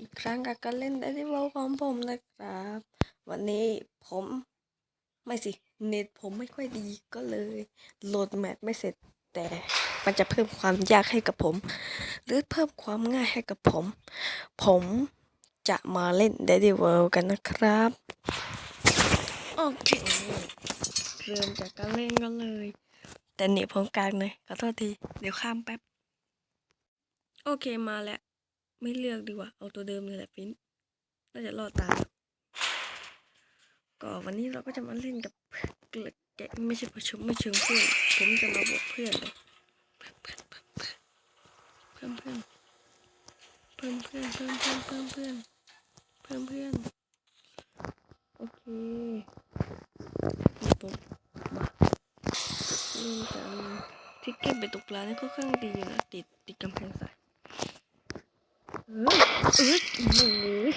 อีกครั้งกับการเล่น Daddy w o r l d ของผมนะครับ วันนี้ผมไม่สิ เน็ตผมไม่ค่อยดีก็เลย โหลดแมปไม่เสร็จ แต่มันจะเพิ่มความยากให้กับผม หรือเพิ่มความง่ายให้กับผม ผมจะมาเล่น Daddy w o r l d กันนะครับ โอเคเริ่มจากการเล่นกันเลย แต่เน็ตผมกลางเลยขอโทษที เดี๋ยวข้ามแป๊บ โอเคมาแล้ว ไม่เลือกดีกว่า เอาตัวเดิมเลยแหละฟินน่าจะรอดตา ก็วันนี้เราก็จะมาเล่นกับเกล็ดแกไม่ใช่ประชุมไม่เชิงเพื่อน ผมจะมาบอกเพื่อนเลยเพิ่มเพื่อนเพิ่มเพื่อนเพิ่มเพื่อนเพิ่มเพื่อนเพิ่มเพื่อนโอเคปุ๊บมาเล่นกันที่เก็ตไปตกปลาเนี่ยค่อนข้างดีอยู่นะติดติดกำแพงใสา เอ้ยโอ้ย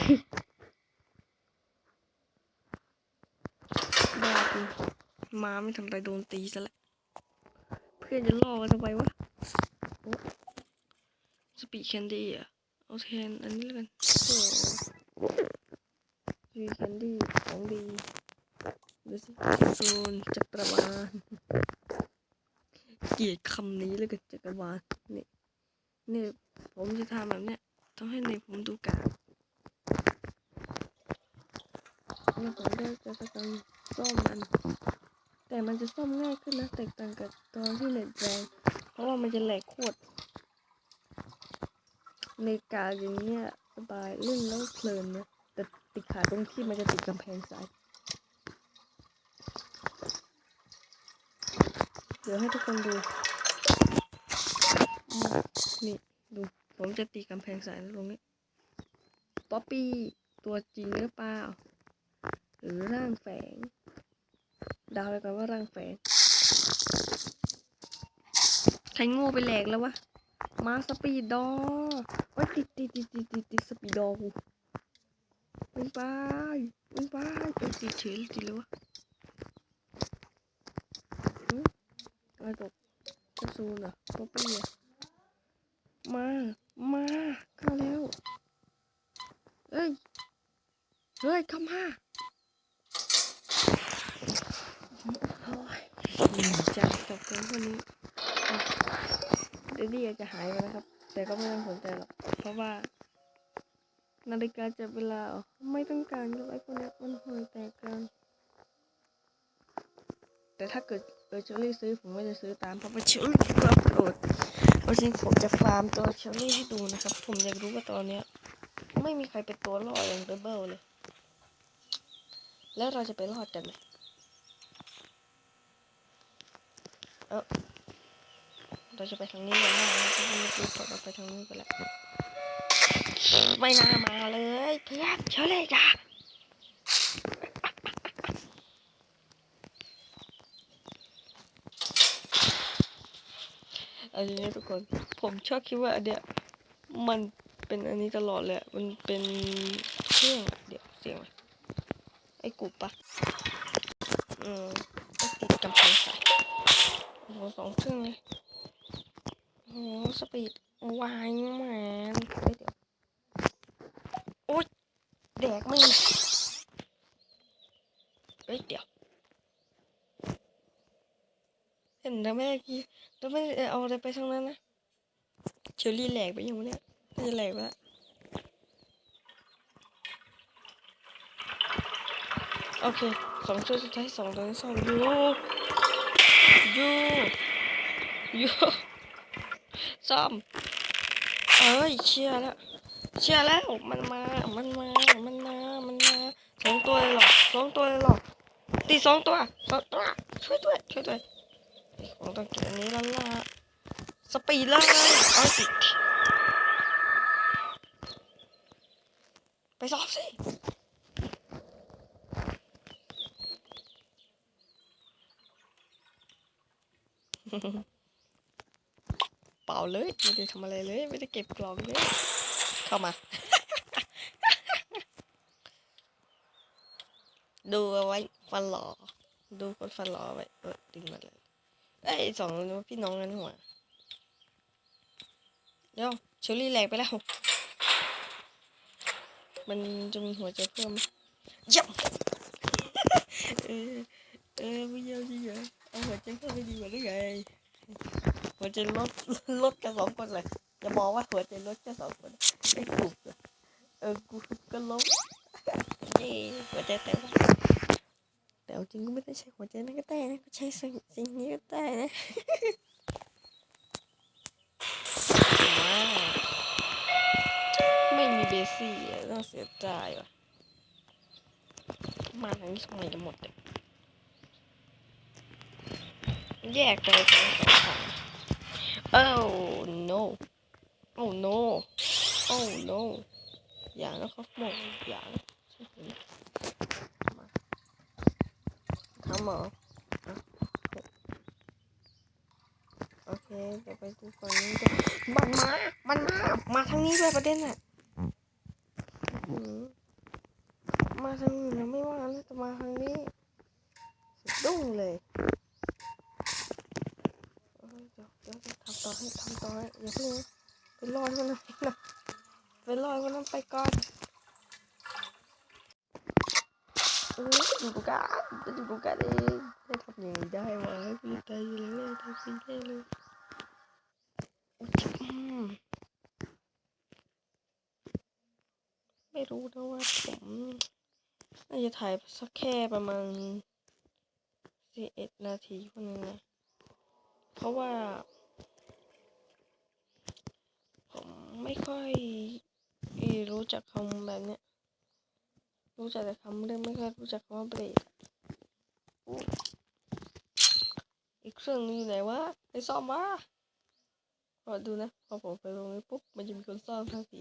บ้าจริงมาไม่ทำไรโดนตีซะแล้วเพื่อนจะล่อกันทำไมวะสปีแคนดี้อะเอาแทนอันนี้แล้วกันสปีแคนดี้ของดีดูสิโซนจักรวาลเกลียดคำนี้เลยกันจักรวาลนี่นี่ผมจะทำแบบเนี้ย ต้องให้ในผมดูกาดแล้วผมก็จะทำซ่อมมัน แต่มันจะซ่อมง่ายขึ้นนะแตกต่างกับตอนที่เน็ตแรงเพราะว่ามันจะแหลกโคตรในกาอย่างเนี้ยสบายเล่นแล้วเพลินนะแต่ติดขาตรงที่มันจะติดกำแพงซ้ายเดี๋ยวให้ทุกคนดูอืมนี่ ดู ผมจะตีกำแพงใส่ตรงนี้ ป๊อปปี้ ตัวจริงหรือเปล่า หรือร่างแฝง ดาวไปก่อนว่าร่างแฝง ใครโง่ไปแหลกแล้ววะ มาสปีดดอโอ้ติดติดติดติดติดติดสปีดดอกูวิ่งไปวิ่งไปเอ้ยติดเฉยเลยติดเลยวะอืมอะไรตกกระซูนเหรอป๊อปปี้อะมา มาเข้าแล้วเอ้ยเฮ้ยเข้ามาโอ้ยจังกับเกมพวกนี้อะเดดดี้อาจจะหายไปนะครับ แต่ก็ไม่ต้องสนใจหรอกเพราะว่า นาฬิกาจับเวลาไม่ต้องการกับไอ้พวกเนี้ยมันห่วยแตกกันแต่ถ้าเกิดเออเชอรี่ซื้อผมก็จะซื้อตามเพราะว่าเชอรี่ก็อัปโหลด วันนี้ผมจะฟาร์มตัวเชอรี่ให้ดูนะครับ ผมอยากรู้ว่าตอนเนี้ย ไม่มีใครเป็นตัวรอดอย่างเดบเบิลเลย แล้วเราจะไปรอดกันไหมเออเราจะไปทางนี้กันมากนะเราะว่าเมื่อกี้เราไปทางนี้กันแล้วไม่น่ามาเลยเพื่อนเชอรี่จ้าะเอันนี้ทุกคน ผมชอบคิดว่าอันเนี้ยมันเป็นอันนี้ตลอดเลยอะมันเป็นเครื่องเดี๋ยวเสียงไรไอ้กูปะอืมก็ติดกำแพงใส่โอ้สองเครื่องเลยโอ้สปีดวายแมนเฮ้ยเดี๋ยวโอ๊ยแดกไม่เฮ้ยเดี๋ยว เห็นแล้วแม่กี้แล้วไม่ได้เอาอะไรไปทั้งนั้นนะเชอรี่แหลกไปยังเนี่ยน่าจะแหลกไปล้วโอเคสองตัวสุดท้ายสองตัวที่สองยูยูยูซ่อมเอ้ยเชียร์แล้วเชียร์แล้วมันมา มันมา มันมา มันมาสองตัวเลยหรอสองตัวเลยหรอตีสองตัวสองตัวช่วยด้วยช่วยด้วย ผมต้องเก็บอันนี้แล้วล่ะสปีดเลยเอาสิไปสอบสิเปล่าเลย ไม่ได้ทำอะไรเลย ไม่ได้เก็บกล่องเลย เข้ามา ดูเอาไว้ฟันหล่อดูคนฟันหล่อไว้เออดึงมาเลย เอ้ยสองพี่น้องกันหัวเดี๋ยวเชอรี่แหลกไปแล้ว มันจะมีหัวใจเพิ่มเยับเออเออไม่เยอะจริงเหรอเอาหัวใจเพิ่มไม่ดีกว่าหรือไงหัวใจลดลดกันสองคนเลยอย่าบอกว่าหัวใจลดแค่สองคนไอ้กูอเออกูก็ลบเย้หัวใจแตก แต่เอาจริงก็ไม่ได้ใช้หัวใจนั่นก็ได้นะก็ใช้สิ่งสิ่งนี้ก็ได้นะว้าวไม่มีเบสี่อะต้องเสียใจว่ะมาทางนี้ทำไมจะหมดเลยแยกไปเป็นสองฝั่ง oh no oh no oh no อย่างนะครับหมดอย่างใช่ไหมมาทำเหรอโอเคเดี๋ยวไปดูฝั่งนี้กันมันมา มันมา มาทางนี้ด้วยประเด็นอะมาทางอื่นนะไม่ว่าแล้วแต่มาทางนี้สะดุ้งเลยเดี๋ยวเดี๋ยวทำต่อให้ทำต่อให้อย่าเพิ่งไปรอให้มันนะไปรอให้มันไปก่อนเออ ดูดูกันจะดูดูกันเองจะทำอย่างนี้ได้วะพี่ตายอยู่แล้ทำสิ่งได้เลยไม่รู้นะว่าผมน่าจะถ่ายสักแค่ประมาณสิบเอ็ดนาทีคนนึงนะเพราะว่า ผมไม่ค่อยรู้จักคำแบบเนี้ย รู้จักแต่คำเรื่องไม่ค่อยรู้จักคำว่าเบรกอุ๊ยอีกเครื่องนึงอยู่ไหนวะไปซ่อมวะรอดูนะ พอผมไปตรงนี้ปุ๊บมันจะมีคนซ่อมทันที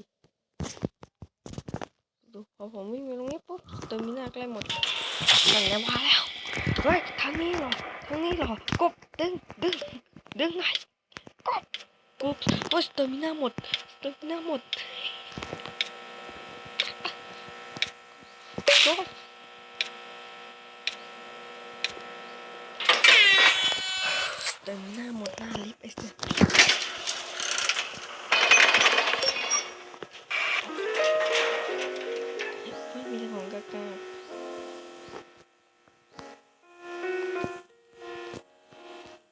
ดูพอผมวิ่งไปตรงนี้ปุ๊บเตอร์มินาใกล้หมดนั่นไงมาแล้วเฮ้ยทางนี้หรอทางนี้หรอกบดึงดึงดึงไงกบกบโอ้ยเตอร์มินาหมดเตอร์มินาหมด ตอร์มินาหมดหน้าลิฟต์ไอ้เสียไม่มีของกากา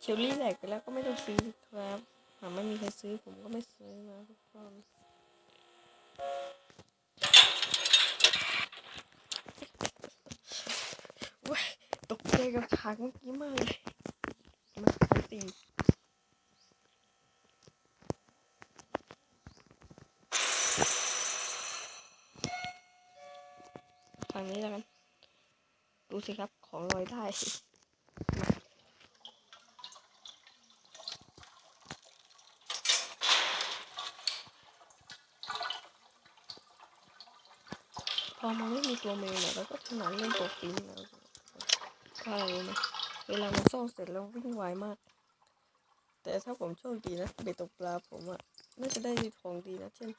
เชลลี่แหลกไปแล้วก็ไม่ต้องซื้อครับหากไม่มีใครซื้อผมก็ไม่ซื้อนะทุกคน เว้ย ตกใจกับฉากเมื่อกี้มากเลยมาสามสี่ทางนี้แล้วกันดูสิครับของลอยได้พอมันไม่มีตัวเมนเนี่ยเราก็ถนัดเล่นตัวฟินแล้ว เพราะอะไรรู้ไหมเวลามันซ่อมเสร็จแล้ววิ่งไวมาก แต่ถ้าผมโชคดีนะเบ็ดตกปลาผมอะน่าจะได้ของดีนะ เช่น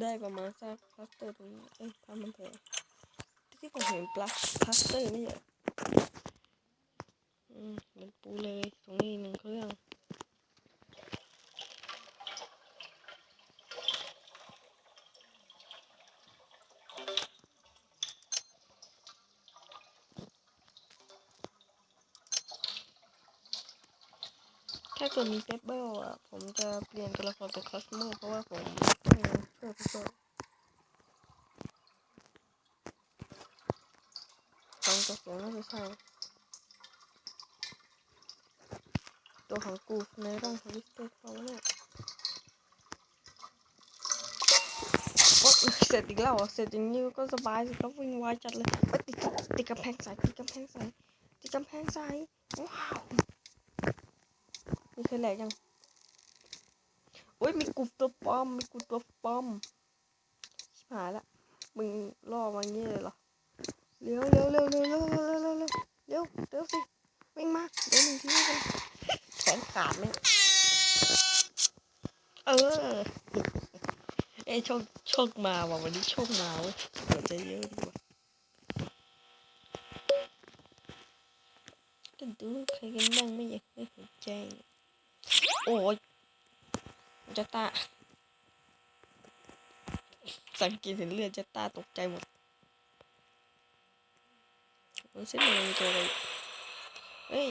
ได้ประมาณสักพลาสเตอร์ตรงนี้เอ้ยพามันแพงที่ผมเห็นปลาพลาสเตอร์นี่อะอืมเป็นปูเลย ตรงนี้หนึ่งเครื่อง เกิดมีเปเบิลอะ ผมจะเปลี่ยนตัวละครเป็นคอสโมเพราะว่าผมต้องช่วยพี่โซฟังตัวเสียงน่าจะใช่ ตัวของกูในร่างทวิสเตอร์เขาเนี่ยโอ๊ยเสร็จอีกแล้วเสร็จอย่างนี้ก็สบายสิครับวิ่งไวจัดเลยติดติดกำแพงใสติดกำแพงใสติดกำแพงใสว้าว มีเคยแหลกยังโอ้ยมีกลุ่มตัวปลอม มีกลุ่มตัวปลอมชิบหายละมึงล่อมาอย่างนี้เลยเหรอเร็วเร็วเร็วเร็วเร็วเร็วเร็วเร็วเร็วเร็วสิวิ่งมาเดี๋ยวหนึ่งทีกันแขนขาดไหมเออเอ้โชคโชคมาว่ะวันนี้โชคมาเว้ยเดี๋ยวจะเยอะดีกว่าจะดูใครกันบ้างไม่อยากให้หัวใจ โอ้ยจะตาสังเกตเห็นเลือดจะตาตกใจหมดมันเส้นมันมีตัวอะไรเฮ้ย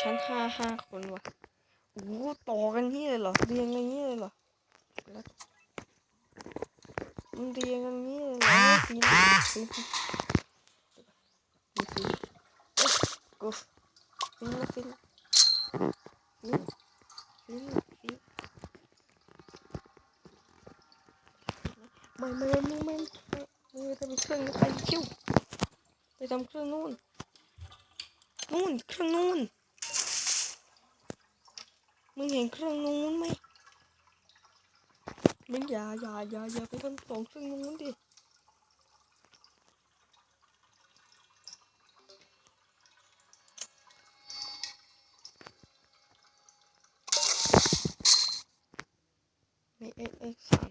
ชั้นห้าห้าคนว่ะโอ้โหต่อกันนี่เลยเหรอ เรียงกันนี่เลยเหรอแล้วมันเรียงกันนี่เลยเหรอฟินฟินฟินฟินเอ้ยกูฟินนะฟินฟิน นฟินไม่ไม่ไม่ไม่ไม่ไม่ทำเครื่องนี้ไปคิวไปทำเครื่องนู่นนู่นเครื่องนู่นมึงเห็นเครื่องนู้นไหมมึงอย่าอย่าอย่าอย่าไปทำสองเครื่องนู้นดิ มีเอ็กเอ็กสัน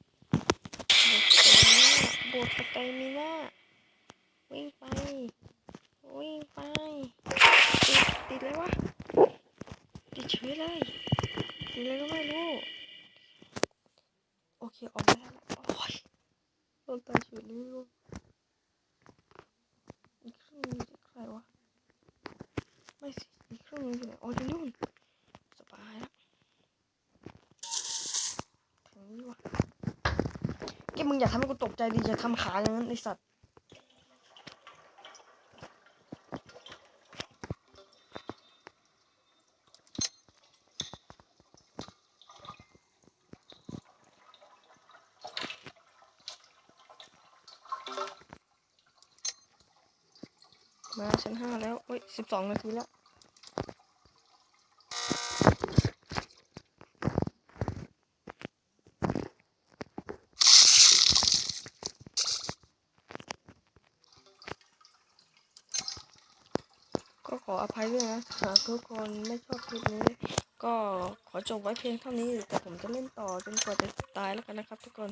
บวกสเตมิน่าวิ่งไป วิ่งไป ติดติดเลยวะ ติดเฉยเลย ติดเลยก็ไม่รู้ โอเค ออกมาแล้วโอ้ยโดนตายเฉยเลยว่ะอีกครึ่งนึงจะใครวะ ไม่สิ อีกครึ่งนึงอยู่ไหนอ๋ออยู่นู่นสบายแล้วทางนี้วะ กมึงอย่าทำให้กูตกใจดิอย่าทำขาอย่างนั้นไอสัตว์มาชั้นห้าแล้วเฮ้ยสิบสองนาทีแล้ว อภัยด้วยนะหากทุกคนไม่ชอบคลิปนี้ ก็ขอจบไว้เพียงเท่านี้ แต่ผมจะเล่นต่อจนกว่าจะตายแล้วกันนะครับทุกคน